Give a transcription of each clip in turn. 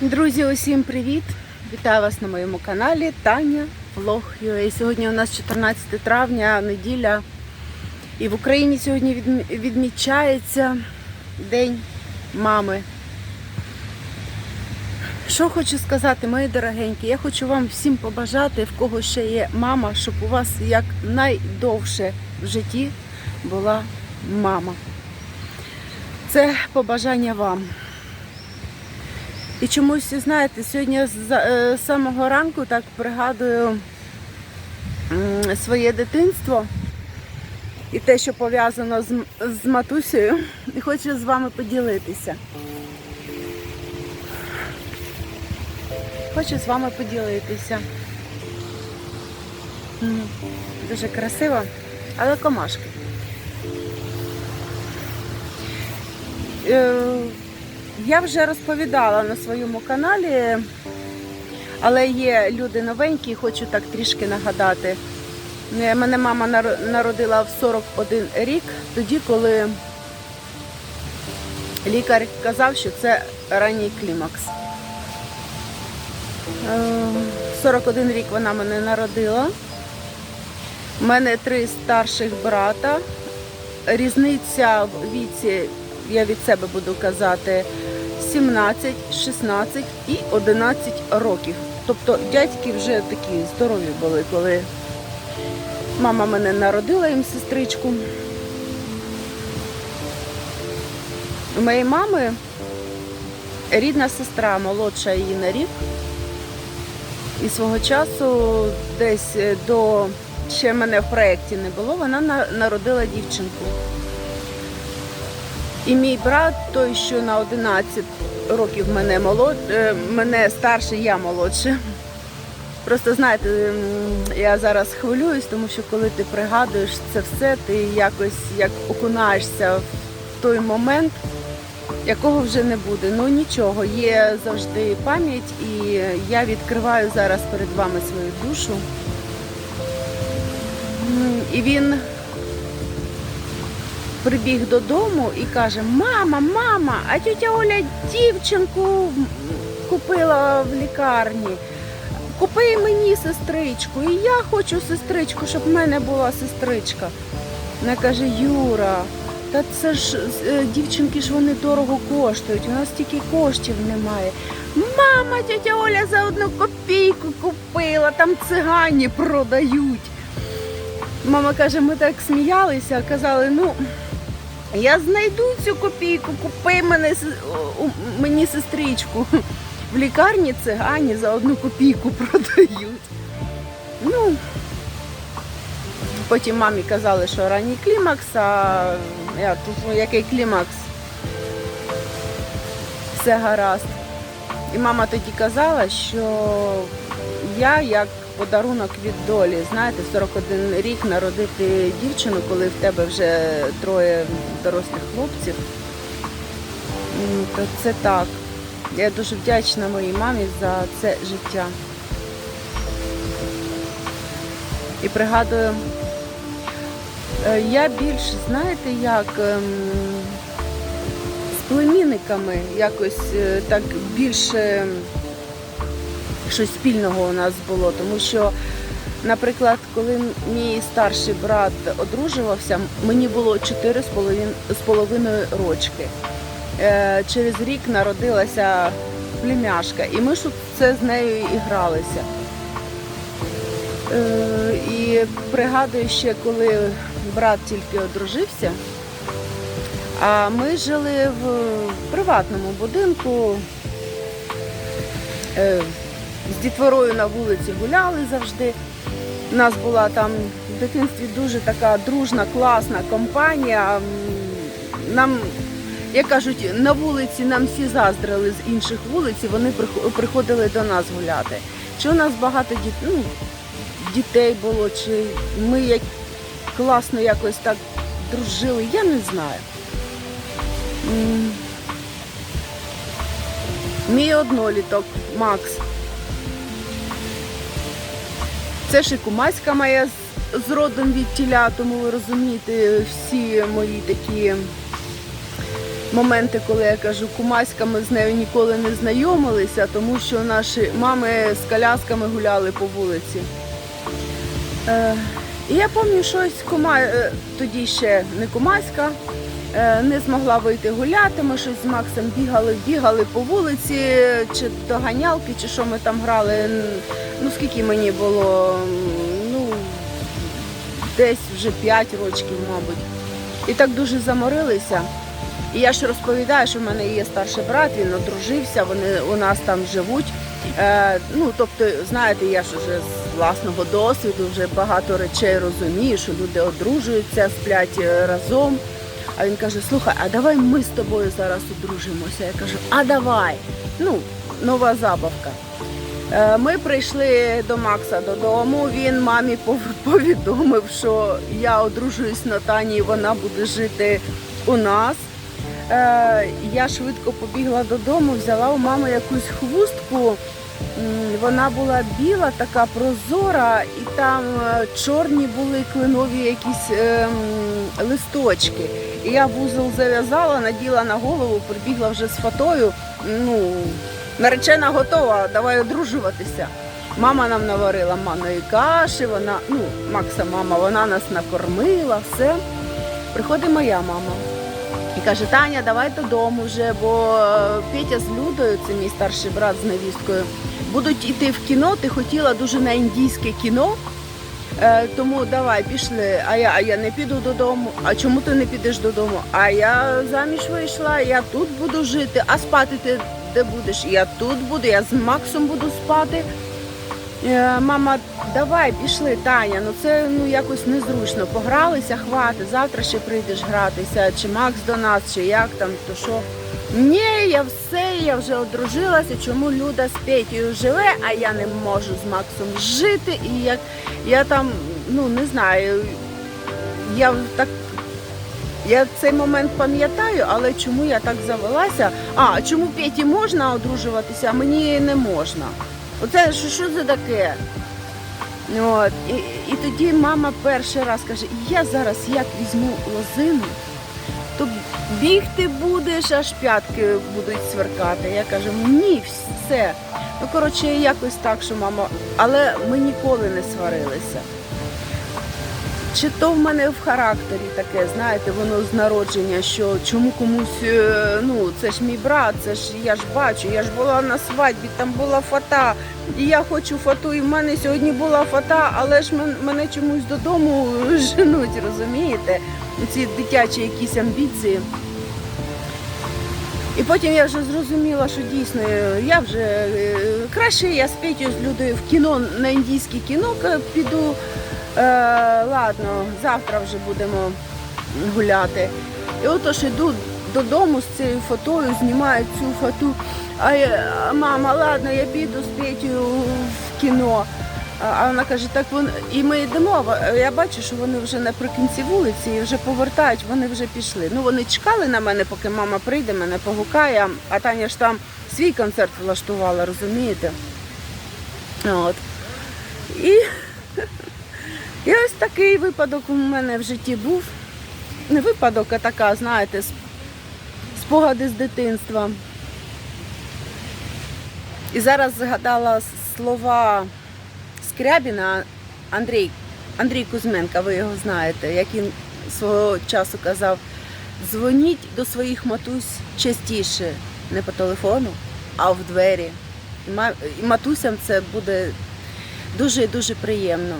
Друзі, усім привіт! Вітаю вас на моєму каналі Таня Влог UA. Сьогодні у нас 14 травня, неділя. І в Україні сьогодні відмічається День мами. Що хочу сказати, мої дорогенькі, я хочу вам всім побажати, в кого ще є мама, щоб у вас як найдовше в житті була мама. Це побажання вам. І чомусь, знаєте, сьогодні з е, самого ранку так пригадую своє дитинство і те, що пов'язано з, з матусею, і хочу з вами поділитися. Хочу з вами поділитися. Дуже красиво, але комашки. Е, я вже розповідала на своєму каналі, але є люди новенькі, хочу так трішки нагадати. Е, Мене мама народила в 41 рік, тоді, коли лікар казав, що це ранній клімакс. Е, 41 рік вона мене народила. У мене три старших брата. Різниця в віці, я від себе буду казати, 17, 16 і 11 років. Тобто дядьки вже такі здорові були, коли мама мене народила їм сестричку. У моєї мами рідна сестра, молодша її на рік. І свого часу десь е, до ще мене в проєкті не було, вона народила дівчинку. І мій брат, той, що на 11 років мене молод... е, мене старший, я молодше. Просто знаєте, я зараз хвилююсь, тому що коли ти пригадуєш це все, ти якось як окунаєшся в той момент, якого вже не буде. Ну нічого, є завжди пам'ять, і я відкриваю зараз перед вами свою душу. І він прибіг додому і каже: Мама, мама, а тетя Оля дівчинку купила в лікарні. Купи мені сестричку, і я хочу сестричку, щоб в мене була сестричка. Вона каже, Юра, та це ж е, дівчинки ж вони дорого коштують, у нас стільки коштів немає. Мама, тетя Оля за одну копійку купила, там цигані продають. Мама каже, ми так сміялися, казали, ну я знайду цю копійку, купи мене, мені сестричку. В лікарні цигані за одну копійку продають. Ну, потім мамі казали, що ранній клімакс, а я тут ну, який клімакс. Все гаразд. І мама тоді казала, що я як подарунок від долі, знаєте, 41 рік народити дівчину, коли в тебе вже троє дорослих хлопців. То це так. Я дуже вдячна моїй мамі за це життя. І пригадую, е, я більш, знаєте, як ем, з племінниками якось е, так більше щось спільного у нас було, тому що, наприклад, коли мій старший брат одружувався, мені було 4 з половин- з половиною рочки. Е, Через рік народилася племяшка, і ми ж це з нею і гралися. Е, І пригадую ще, коли брат тільки одружився, а ми жили в приватному будинку. З дітворою на вулиці гуляли завжди. У нас була там в дитинстві дуже така дружна, класна компанія. Нам, як кажуть, на вулиці нам всі заздрили з інших вулиць, і вони приходили до нас гуляти. Чи у нас багато діт... ну, дітей було, чи ми як класно якось так дружили, я не знаю. Мій одноліток Макс. Це ж і кумаська моя з, родом від тіля, тому ви розумієте, всі мої такі моменти, коли я кажу, кумаська, ми з нею ніколи не знайомилися, тому що наші мами з колясками гуляли по вулиці. Е, і я пам'ятаю, щось кума, е, тоді ще не кумаська, не змогла вийти гуляти. Ми щось з Максом бігали, бігали по вулиці, чи до ганялки, чи що ми там грали. Ну скільки мені було? Ну, десь вже 5 років, мабуть. І так дуже заморилися. І я ж розповідаю, що в мене є старший брат, він одружився, вони у нас там живуть. Е, ну, тобто, знаєте, я ж вже з власного досвіду вже багато речей розумію, що люди одружуються, сплять е, разом. А він каже: слухай, а давай ми з тобою зараз одружимося. Я кажу, а давай. Ну, нова забавка. Е, Ми прийшли до Макса додому. Він мамі повідомив, що я одружуюсь на Тані, і вона буде жити у нас. Е, Я швидко побігла додому, взяла у мами якусь хвустку. Вона була біла, така прозора, і там е, чорні були кленові якісь е, листочки. Я вузол зав'язала, наділа на голову, прибігла вже з фатою. Ну, наречена готова, давай одружуватися. Мама нам наварила манної каші, вона, ну, Макса мама, вона нас накормила, все. Приходить моя мама. І каже, Таня, давай додому вже, бо е, Петя з Людою, це мій старший брат з невісткою, будуть йти в кіно. Ти хотіла дуже на індійське кіно. Е, тому давай пішли. А я, а я не піду додому. А чому ти не підеш додому? А я заміж вийшла, я тут буду жити. А спати ти де будеш? Я тут буду, я з Максом буду спати. Е, Мама, давай, пішли, Таня. Ну це ну якось незручно. Погралися, хвати. Завтра ще прийдеш гратися, чи Макс до нас, чи як там, то що. Ні, я все, я вже одружилася. Чому Люда з Петєю живе, а я не можу з Максом жити. І як я там, ну не знаю, я так. Я цей момент пам'ятаю, але чому я так завелася? А, чому Петі можна одружуватися, а мені не можна? Оце що, що це таке? От. І, і тоді мама перший раз каже, я зараз як візьму лозину, бігти будеш, аж п'ятки будуть сверкати. Я кажу, ні, все. Ну, коротше, якось так, що мама, але ми ніколи не сварилися. Чи то в мене в характері таке, знаєте, воно з народження, що чому комусь, е, ну це ж мій брат, це ж я ж бачу, я ж була на свадьбі, там була фата, і я хочу фату, і в мене сьогодні була фата, але ж мене чомусь додому женуть, розумієте? Ці дитячі якісь амбіції. І потім я вже зрозуміла, що дійсно е, я вже е, краще я з Петю з Людою в кіно на індійське кіно піду. Е, ладно, завтра вже будемо гуляти. І отож іду додому з цією фотою, знімаю цю фоту. А я, мама, ладно, я піду з Петю в кіно. А вона каже, так вон і ми йдемо. Я бачу, що вони вже наприкінці вулиці і вже повертають, вони вже пішли. Ну вони чекали на мене, поки мама прийде, мене погукає, а Таня ж там свій концерт влаштувала, розумієте? От. І такий випадок у мене в житті був. Не випадок, а така, знаєте, спогади з дитинства. І зараз згадала слова Скрябіна Андрій, Андрій Кузьменка, ви його знаєте, як він свого часу казав, дзвоніть до своїх матусь частіше, не по телефону, а в двері. І матусям це буде дуже-дуже приємно.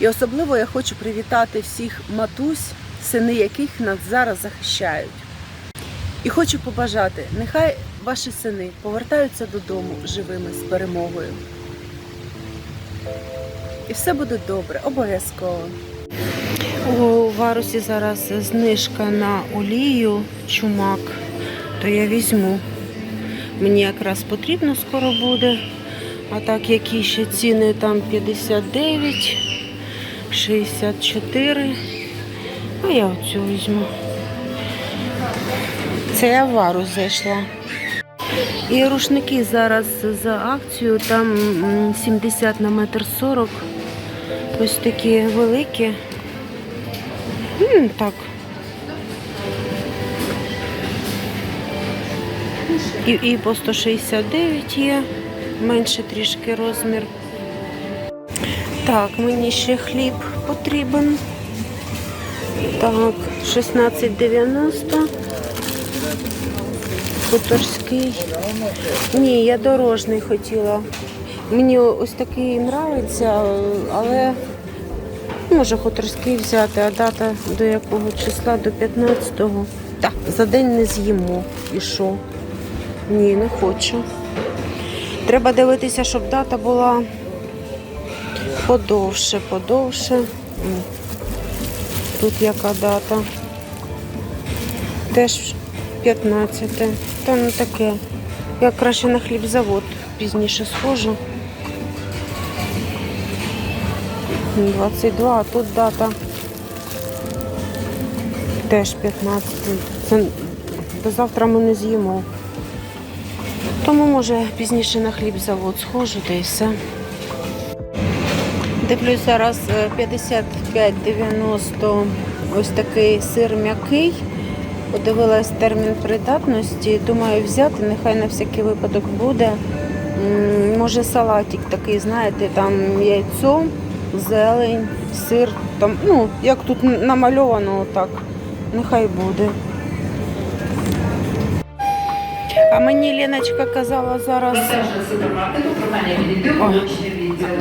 І особливо я хочу привітати всіх матусь, сини яких нас зараз захищають. І хочу побажати, нехай ваші сини повертаються додому живими з перемогою. І все буде добре, обов'язково. У варусі зараз знижка на олію чумак, то я візьму. Мені якраз потрібно скоро буде. А так, які ще ціни там 59, 64. А я оцю візьму. Це я в варус зайшла. І рушники зараз за акцію, там 70 на метр 40. Ось такі великі. М, Так. І, і по 169 є, менше трішки розмір. Так, мені ще хліб потрібен. Так, 16,90. Хуторський. Ні, я дорожний хотіла. Мені ось такий нравиться, але може хуторський взяти, а дата до якого числа? До 15-го. Так, за день не з'їмо. І що? Ні, не хочу. Треба дивитися, щоб дата була подовше, подовше. Тут яка дата? Теж 15. Та ну таке. Я краще на хлібзавод пізніше схожу. 22, а тут дата теж 15. Це до завтра ми не з'їмо. Тому може пізніше на хлібзавод схожу, та і все. Дивлюсь зараз е, 55,90 ось такий сир м'який. Подивилась термін придатності. Думаю, взяти, нехай на всякий випадок буде. Може салатик такий, знаєте, там яйцо, зелень, сир, там, ну, як тут намальовано отак. Нехай буде. А мені Леночка казала зараз. Ой,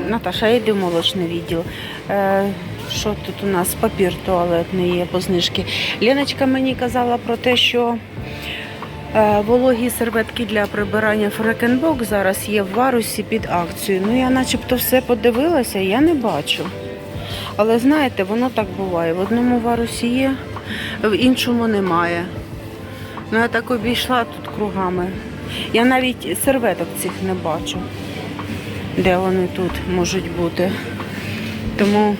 Наташа, йди в молочний відділ. Е, що тут у нас? Папір туалетний є по знижки. Леночка мені казала про те, що е, вологі серветки для прибирання фрекенбок зараз є в варусі під акцією. Ну я начебто все подивилася, я не бачу. Але знаєте, воно так буває. В одному варусі є, в іншому немає. Ну я так обійшла тут кругами. Я навіть серветок цих не бачу, де вони тут можуть бути. Тому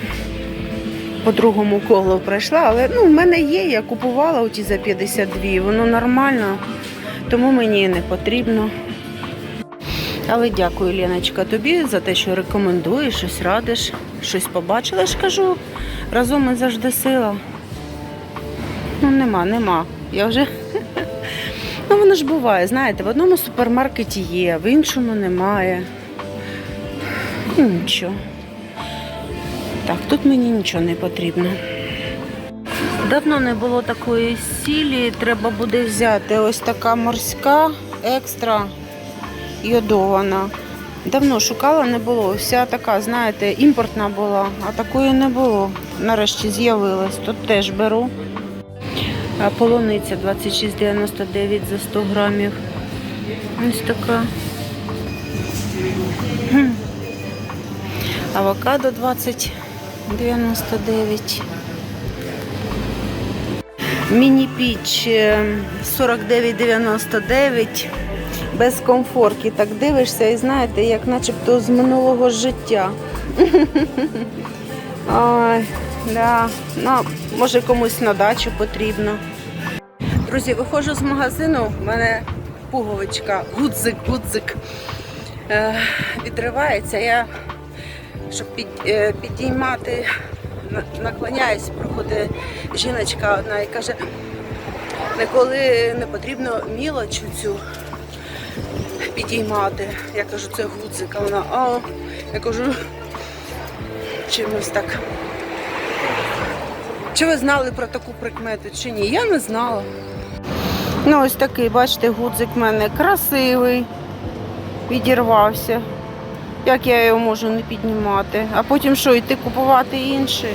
по другому колу пройшла, але ну, в мене є, я купувала оті за 52, воно нормально, тому мені не потрібно. Але дякую, Леночка, тобі за те, що рекомендуєш, щось радиш, щось побачила, ж кажу. Разом і завжди сила. Ну, нема, нема. Я вже. Ну, воно ж буває, знаєте, в одному супермаркеті є, в іншому немає. Ну, Нічого. Так, тут мені нічого не потрібно. Давно не було такої сілі, треба буде взяти ось така морська, екстра йодована. Давно шукала, не було. Вся така, знаєте, імпортна була, а такої не було. Нарешті з'явилась. Тут теж беру. Полуниця 26,99 за 100 грамів. Ось така. Авокадо 20,99. Міні-піч е, 49,99. Без комфорки. Так дивишся і знаєте, як начебто з минулого життя. Ой, да. Ну, може комусь на дачу потрібно. Друзі, виходжу з магазину, в мене пуговичка, гудзик, гудзик е, відривається. Я, щоб під, е, підіймати, на- наклоняюсь, проходить жіночка одна і каже, ніколи не потрібно мілочу цю підіймати. Я кажу, це гудзик, а вона, а, я кажу, чимось так. Чи ви знали про таку прикмету чи ні? Я не знала. Ну, ось такий, бачите, гудзик в мене красивий, відірвався. Як я його можу не піднімати? А потім що, йти купувати інший?